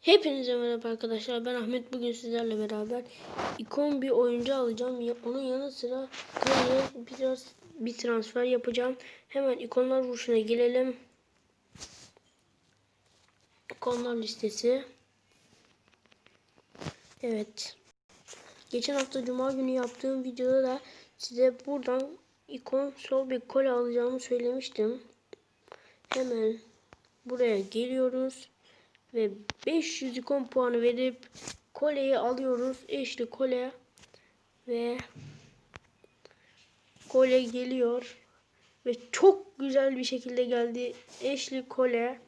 Hepinize merhaba arkadaşlar. Ben Ahmet. Bugün sizlerle beraber ikon bir oyuncu alacağım. Onun yanı sıra biraz bir transfer yapacağım. Hemen ikonlar vuruşuna gelelim. İkonlar listesi. Evet. Geçen hafta Cuma günü yaptığım videoda da size buradan ikon sol bir kol alacağımı söylemiştim. Hemen buraya geliyoruz ve 500 ikon puanı verip koleyi alıyoruz. Eşli kole ve kole geliyor ve çok güzel bir şekilde geldi. Eşli kole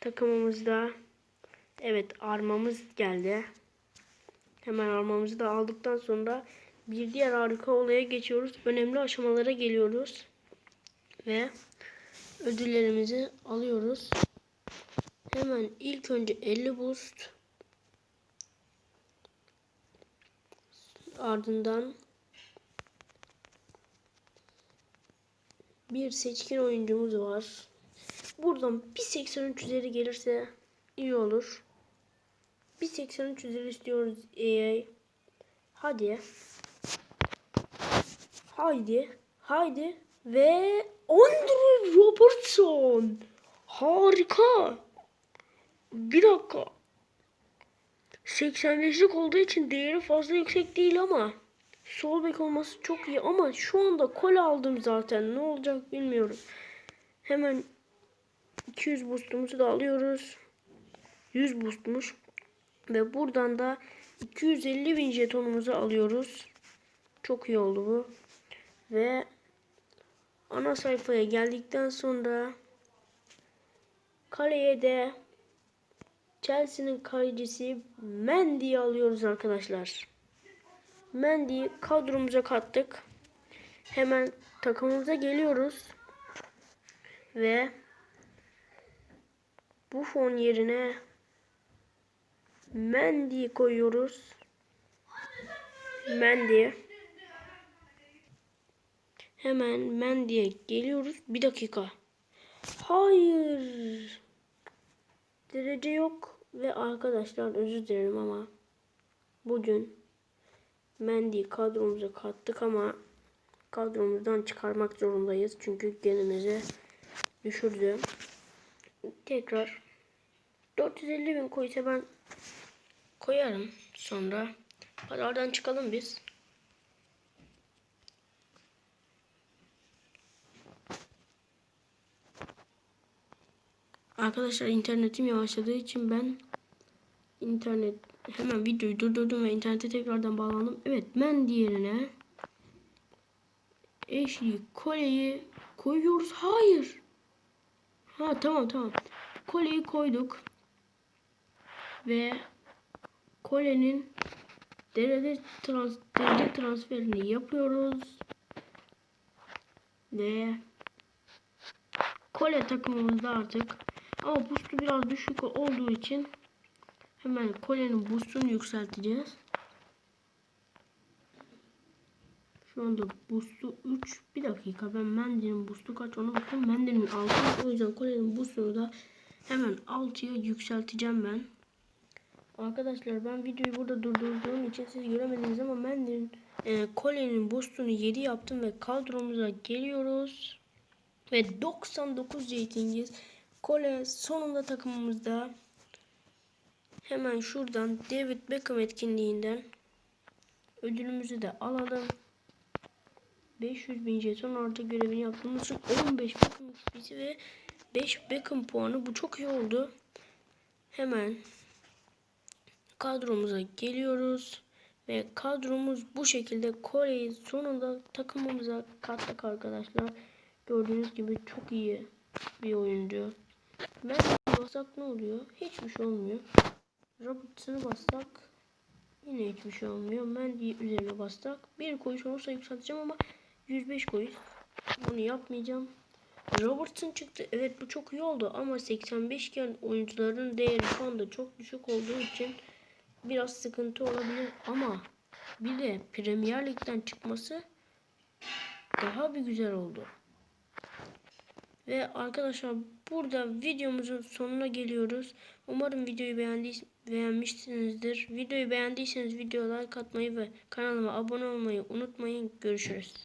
takımımızda. Evet armamız geldi. Hemen armamızı da aldıktan sonra bir diğer harika olaya geçiyoruz. Önemli aşamalara geliyoruz. Ve ödüllerimizi alıyoruz. Hemen ilk önce 50 boost. Ardından bir seçkin oyuncumuz var. Buradan bir 83 üzeri gelirse iyi olur. Bir 83 üzeri istiyoruz EA. Hadi. Haydi. Haydi. Ve Andre Robertson. Harika. Bir dakika. 85'lik olduğu için değeri fazla yüksek değil ama sol bek olması çok iyi ama şu anda kol aldım zaten. Ne olacak bilmiyorum. Hemen 200 boostumuzu da alıyoruz. 100 boostmuş. Ve buradan da 250 bin jetonumuzu alıyoruz. Çok iyi oldu bu. Ve ana sayfaya geldikten sonra kaleye de Chelsea'nin kalecisi Mendy'yi alıyoruz arkadaşlar. Mendy'yi kadromuza kattık. Hemen takımımıza geliyoruz. Ve bu fon yerine Mendy'yi koyuyoruz. Mendy. Hemen Mendy'ye geliyoruz. Bir dakika. Hayır. Derece yok ve arkadaşlar özür dilerim ama bugün Mendy kadromuza kattık ama kadromuzdan çıkarmak zorundayız. Çünkü genimizi düşürdü. Tekrar 450 bin koysa ben koyarım sonra. Hadi oradan çıkalım biz. Arkadaşlar internetim yavaşladığı için ben internet hemen videoyu durdurdum ve internete tekrardan bağlandım. Evet ben diğerine eşli koleyi koyuyoruz. Hayır. Ha tamam tamam. Koleyi koyduk. Ve kolenin derece, trans, derece transferini yapıyoruz. Ve kole takımımızda artık ama boost'u biraz düşük olduğu için hemen kolenin boost'unu yükselteceğiz. Şu anda boost'u 3. Bir dakika ben Mendy'nin boost'u kaç ona bakayım. Mendy'nin 6. O yüzden kolenin boost'unu da hemen 6'ya yükselteceğim ben. Arkadaşlar ben videoyu burada durdurduğum için siz göremediniz ama Mendy'nin e, kolenin boost'unu 7 yaptım ve kadromuza geliyoruz. Ve 99 ratingiz. Kole sonunda takımımızda. Hemen şuradan David Beckham etkinliğinden ödülümüzü de alalım. 500 bin jeton artı görevini yaptığımız için 15 Beckham XP'si ve 5 Beckham puanı. Bu çok iyi oldu. Hemen kadromuza geliyoruz. Ve kadromuz bu şekilde Kore'yi sonunda takımımıza kattık arkadaşlar. Gördüğünüz gibi çok iyi bir oyuncu. Ben bassak ne oluyor? Hiçbir şey olmuyor. Robertson'ı bassak yine hiçbir şey olmuyor. Mendy üzerine bassak bir koyuş olursa yükselteceğim ama 105 koyuş. Bunu yapmayacağım. Robertson çıktı. Evet bu çok iyi oldu ama 85 iken oyuncuların değeri şu anda çok düşük olduğu için biraz sıkıntı olabilir ama bir de Premier Lig'den çıkması daha bir güzel oldu. Ve arkadaşlar burada videomuzun sonuna geliyoruz. Umarım videoyu beğendiys beğenmişsinizdir. Videoyu beğendiyseniz videoya like atmayı ve kanalıma abone olmayı unutmayın. Görüşürüz.